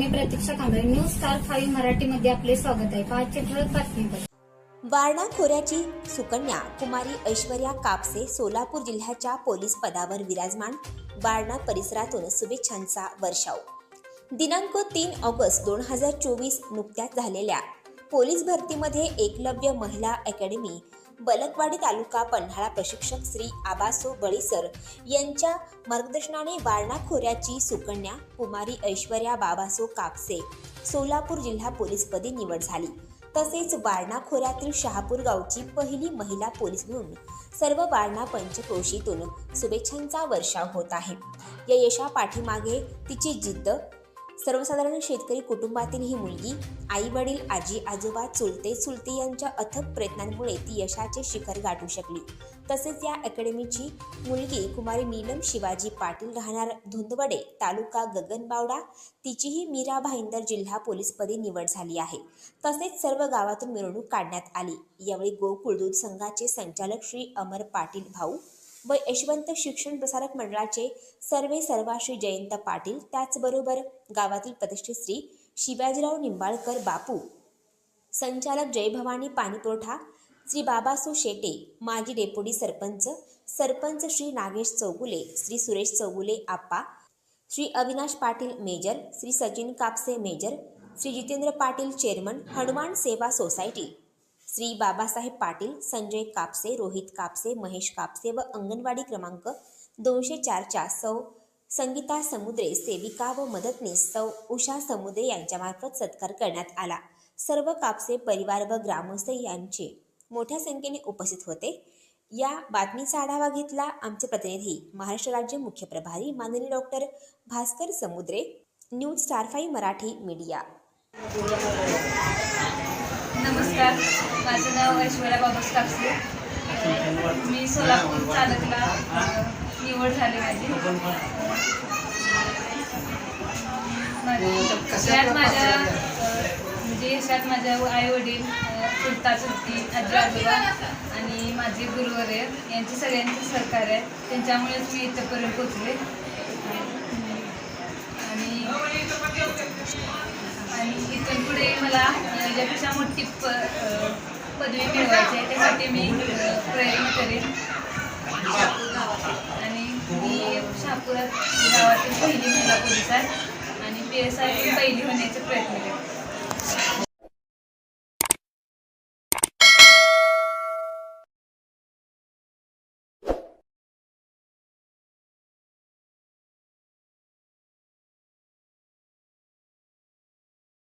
मी Pratiksha Kamble. News star five मराठीमध्ये आपले स्वागत आहे. आजचे ठळक बातमीपत्र वारणा खोऱ्याची सुकन्या कुमारी ऐश्वर्या कापसे सोलापूर जिल्ह्याच्या पोलीस पदावर विराजमान वारणा परिसरातून शुभेच्छांचा वर्षाव. दिनांक तीन ऑगस्ट दोन हजार चोवीस नुकत्याच झालेल्या पोलीस भरतीमध्ये एकलव्य महिला अकॅडमी बलकवाडी तालुका पन्हाळा प्रशिक्षक श्री आबासो बळीसर यांच्या मार्गदर्शनाने वारणा खोऱ्याची सुकन्या कुमारी ऐश्वर्या बाबासो कापसे सोलापूर जिल्हा पोलीसपदी निवड झाली. तसेच वारणा खोऱ्यातील शहापूर गावची पहिली महिला पोलीस म्हणून सर्व वारणा पंचक्रोशीतून शुभेच्छांचा वर्षाव होत आहे. या पाठीमागे तिची जिद्द सर्वसाधारण शेतकरी कुटुंबातील ही मुलगी आई वडील आजी आजोबा चुलते चुलते यांच्या अथक प्रयत्नांमुळे ती यशाचे शिखर गाठू शकली. तसेच या अकॅडमीची मुलगी कुमारी नीलम शिवाजी पाटील राहणार धुंदवडे तालुका गगनबावडा तिचीही मीरा भाईंदर जिल्हा पोलीसपदी निवड झाली आहे. तसेच सर्व गावातून मिरवणूक काढण्यात आली. यावेळी गोकुळ दूध संघाचे संचालक श्री अमर पाटील भाऊ व यशवंत शिक्षण प्रसारक मंडळाचे सर्वे सर्वा श्री जयंत पाटील त्याचबरोबर गावातील प्रतिष्ठित श्री शिवाजीराव निंबाळकर बापू संचालक जयभवानी पाणीपुरवठा श्री बाबासो शेटे माजी deputy sarpanch sarpanch Shri Nagesh Chougule Shri Suresh Chougule Appa Shri Avinash Patil major Shri Sachin Kapse major Shri Jitendra Patil chairman Hanuman Seva society Shri Babasaheb Patil Sanjay Kapse Rohit Kapse Mahesh Kapse व अंगणवाडी क्रमांक दोनशे चारच्या सौ संगीता समुद्रे सेविका व मदतनीस सौ उषा समुद्रे यांच्यामार्फत सत्कार करण्यात आला. सर्व कापसे परिवार व ग्रामस्थ यांचे मोठ्या संख्येने उपस्थित होते. या बातमीचा आढावा घेतला आमचे प्रतिनिधी महाराष्ट्र राज्य मुख्य प्रभारी माननीय doctor Bhaskar Samudre news star five Marathi media. नमस्कार. माझं नाव ऐश्वर्या बाबूस कापसे. मी सोलापूर चालकला निवड झाली माझी. त्यात माझ्या म्हणजे यशात माझ्या आई वडील चुलता चुलती आजी आजोबा आणि माझे गुरुवर यांचे सगळ्यांचे सहकार्य आहे. त्यांच्यामुळेच मी इथंपर्यंत पोचले आणि अ, मोठी प पदवी मिळवायची आहे त्यासाठी मी प्रयत्न करेन. आणि मी शहापुरात गावातील पहिली महिला पोलीस आहे आणि पी एस आय पहिली होण्याचे प्रयत्न करेन.